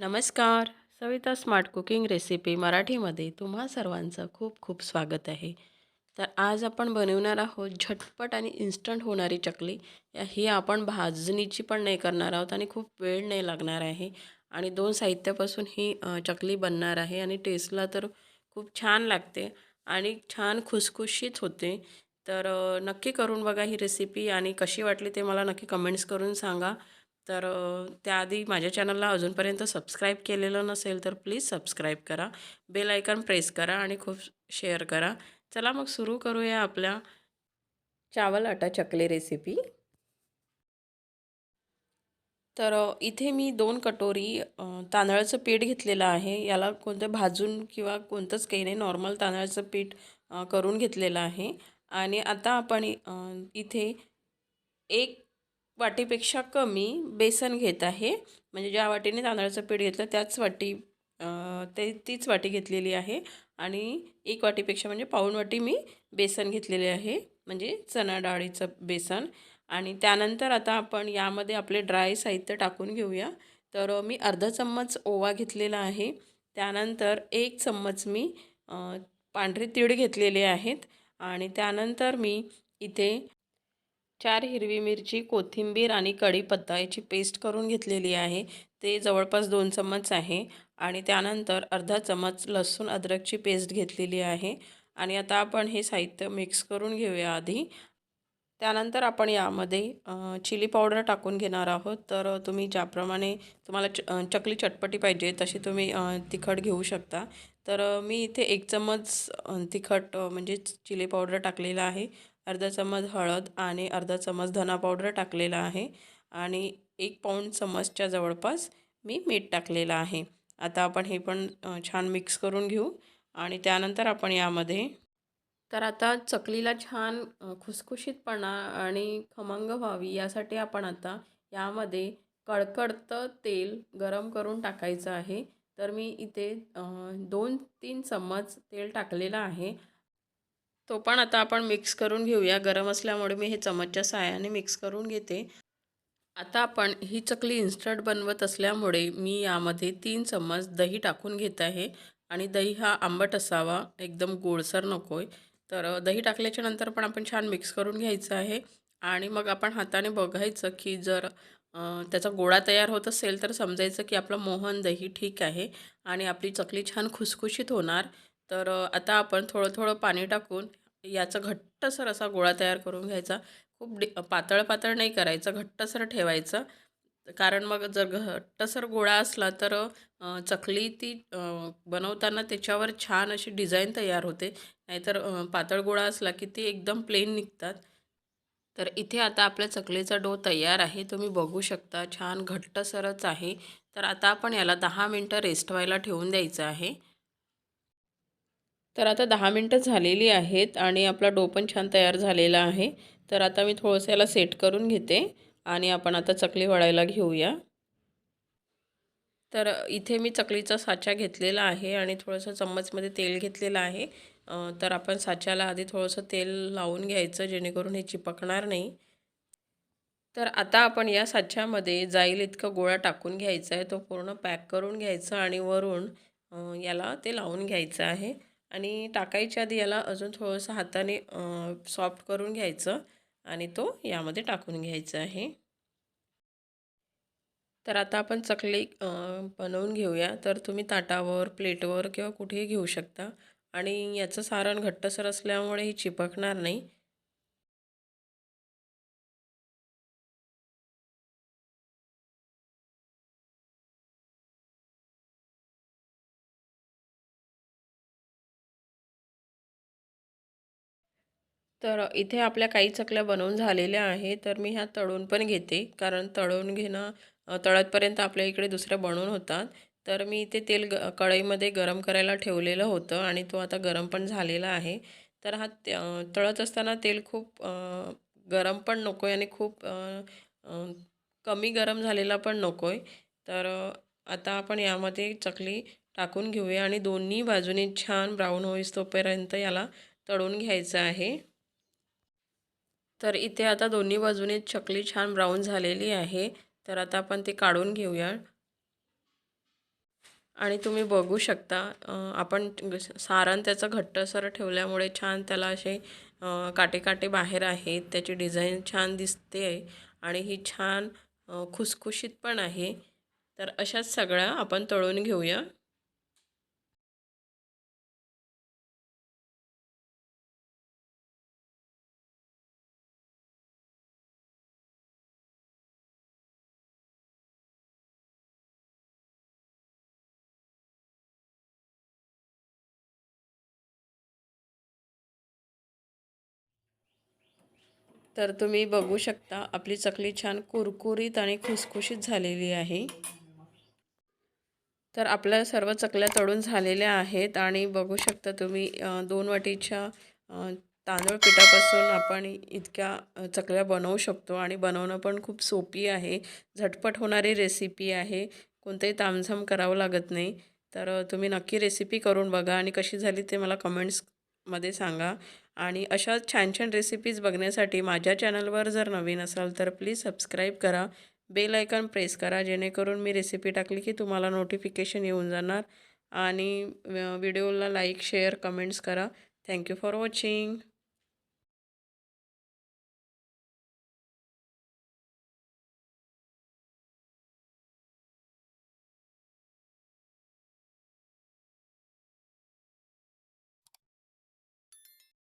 नमस्कार. Savita smart cooking recipe मराठीमध्ये तुम्हा सर्वांचं खूप खूप स्वागत आहे. तर आज आपण बनवणार आहोत झटपट आणि इन्स्टंट होणारी चकली. ही आपण भाजणीची पण नाही करणार आहोत आणि खूप वेळ नाही लागणार आहे. आणि दोन साहित्यापासून ही चकली बनणार आहे आणि टेस्टला तर खूप छान लागते आणि छान खुसखुशीत होते. तर नक्की करून बघा ही रेसिपी आणि कशी वाटली ते मला नक्की कमेंट्स करून सांगा. तर त्याआधी माझ्या चॅनलला अजूनपर्यंत सबस्क्राईब केलेलं नसेल तर प्लीज सबस्क्राईब करा. बेल आयकॉन प्रेस करा आणि खूप शेअर करा. चला मग सुरू करूया आपल्या चावल आटा चकली रेसिपी. तर इथे मी दोन कटोरी तांदळाचं पीठ घेतलेलं आहे. याला कोणतं भाजून किंवा कोणतंच काही नाही नॉर्मल तांदळाचं पीठ करून घेतलेलं आहे. आणि आता आपण इथे एक वाटीपेक्षा कमी बेसन घेत आहे. म्हणजे ज्या वाटीने तांदळाचं पीठ घेतलं त्याच वाटी ते तीच वाटी घेतलेली आहे. आणि एक वाटीपेक्षा म्हणजे पाऊण वाटी मी बेसन घेतलेले आहे. म्हणजे चणा डाळीचं बेसन. आणि त्यानंतर आता आपण यामध्ये आपले ड्राय साहित्य टाकून घेऊया. तर मी अर्धा चम्मच ओवा घेतलेला आहे. त्यानंतर एक चम्मच मी पांढरे तीळ घेतलेले आहेत. आणि त्यानंतर मी इथे चार हिरवी मिरची कोथिंबीर आणि कढीपत्ता याची पेस्ट करून घेतलेली आहे. ते जवळपास दोन चम्मच आहे आणि त्यानंतर अर्धा चम्मच लसूण अद्रकची पेस्ट घेतलेली आहे. आणि आता आपण हे साहित्य मिक्स करून घेऊया आधी. त्यानंतर आपण यामध्ये चिली पावडर टाकून घेणार आहोत. तर तुम्ही ज्याप्रमाणे तुम्हाला च चकली चटपटी पाहिजे तशी तुम्ही तिखट घेऊ शकता. तर मी इथे एक चम्मच तिखट म्हणजे चिली पावडर टाकलेला आहे. अर्धा चम्मच हळद आणि अर्धा चम्मच धना पावडर टाकलेला आहे. आणि एक पाऊंड चम्मचच्या जवळपास मी मीठ टाकलेलं आहे. आता आपण हे पण छान मिक्स करून घेऊ. आणि त्यानंतर आपण यामध्ये तर आता चकलीला छान खुसखुशीतपणा आणि खमंग व्हावी यासाठी आपण आता यामध्ये कडकडतं तेल गरम करून टाकायचं आहे. तर मी इथे दोन तीन चम्मच तेल टाकलेलं आहे. तो पण आता आपण मिक्स करून घेऊया. गरम असल्यामुळे मी हे चमचच्या साहाय्याने मिक्स करून घेते. आता आपण ही चकली इन्स्टंट बनवत असल्यामुळे मी यामध्ये तीन चम्मच दही टाकून घेत आहे. आणि दही हा आंबट असावा. एकदम गोडसर नको आहे तर दही टाकल्याच्या नंतर पण आपण छान मिक्स करून घ्यायचं आहे. आणि मग आपण हाताने बघायचं की जर त्याचा गोळा तयार होत असेल तर समजायचं की आपलं मोहन दही ठीक आहे आणि आपली चकली छान खुसखुशीत होणार. तर आता आपण थोडं थोडं पाणी टाकून याचा घट्टसर असा गोळा तयार करून घ्यायचा. खूप डि पातळ पातळ नाही करायचं घट्टसर ठेवायचं. कारण मग जर घट्टसर गोळा असला तर चकली ती बनवताना त्याच्यावर छान अशी डिझाईन तयार होते. नाहीतर पातळ गोळा असला की ती एकदम प्लेन निघतात. तर इथे आता आपल्या चकलीचा डो तयार आहे. तुम्ही बघू शकता छान घट्टसरच आहे. तर आता आपण याला दहा मिनटं रेस्ट व्हायला ठेवून द्यायचं आहे. तर आता दहा मिनटं झालेली आहेत आणि आपला डो पण छान तयार झालेला आहे. तर आता मी थोडंसं याला सेट करून घेते. आणि आपण आता चकली वळायला घेऊया. तर इथे मी चकलीचा साचा घेतलेला आहे आणि थोडंसं चम्मचमध्ये तेल घेतलेलं आहे. तर आपण साच्याला आधी थोडंसं तेल लावून घ्यायचं जेणेकरून हे चिपकणार नाही. तर आता आपण या साच्यामध्ये जाईल इतका गोळा टाकून घ्यायचा आहे तो पूर्ण पॅक करून घ्यायचा आणि वरून याला ते लावून घ्यायचं आहे. आणि टाकायच्या आधी याला अजून थोडंसं हाताने सॉफ्ट करून घ्यायचं. आणि तो यामध्ये टाकून घ्यायचा आहे. तर आता आपण चकली बनवून घेऊया. तर तुम्ही ताटावर प्लेटवर किंवा कुठेही घेऊ शकता. आणि याचं सारण घट्टसर असल्यामुळे ही चिपकणार नाही. तर इथे आपल्या काही चकल्या बनवून झालेल्या आहे तर मी ह्या तळून पण घेते. कारण तळून घेणं तळतपर्यंत आपल्या इकडे दुसऱ्या बनवून होतात. तर मी इथे तेल ग कढईमध्ये गरम करायला ठेवलेलं होतं आणि तो आता गरम पण झालेला आहे. तर हा तळत असताना तेल खूप गरम पण नको आहे आणि खूप कमी गरम झालेला पण नको आहे तर आता आपण यामध्ये चकली टाकून घेऊया आणि दोन्ही बाजूने छान ब्राऊन होईस तोपर्यंत याला तळून घ्यायचं आहे. तर इथे आता दोन्ही बाजूने चकली छान ब्राऊन झालेली आहे. तर आता आपण ते काढून घेऊया. आणि तुम्ही बघू शकता आपण सारण त्याचं घट्टसर ठेवल्यामुळे छान त्याला असे काटे काटे बाहेर आहेत. त्याची डिझाईन छान दिसते आहे. आणि ही छान खुसखुशीत पण आहे. तर अशाच सगळ्या आपण तळून घेऊया. तर तुम्ही बघू शकता आपली चकली छान कुरकुरीत आणि खुसखुशीत झालेली आहे. तर आपल्या सर्व चकल्या तळून झालेल्या आहेत आणि बघू शकता तुम्ही दोन वाटीच्या तांदूळ पिठापासून आपण इतक्या चकल्या बनवू शकतो आणि बनवणं पण खूप सोपी आहे. झटपट होणारी रेसिपी आहे. कोणतंही तामझाम करावं लागत नाही. तर तुम्ही नक्की रेसिपी करून बघा आणि कशी झाली ते मला कमेंट्स मध्ये सांगा. आणि अशा छान छान रेसिपीज बघण्यासाठी माझ्या चॅनलवर जर नवीन असाल तर प्लीज सबस्क्राईब करा. बेल आयकॉन प्रेस करा जेणेकरून मी रेसिपी टाकली की तुम्हाला नोटिफिकेशन येऊन जाणार. आणि व्हिडिओला लाईक शेअर कमेंट्स करा. Thank you for watching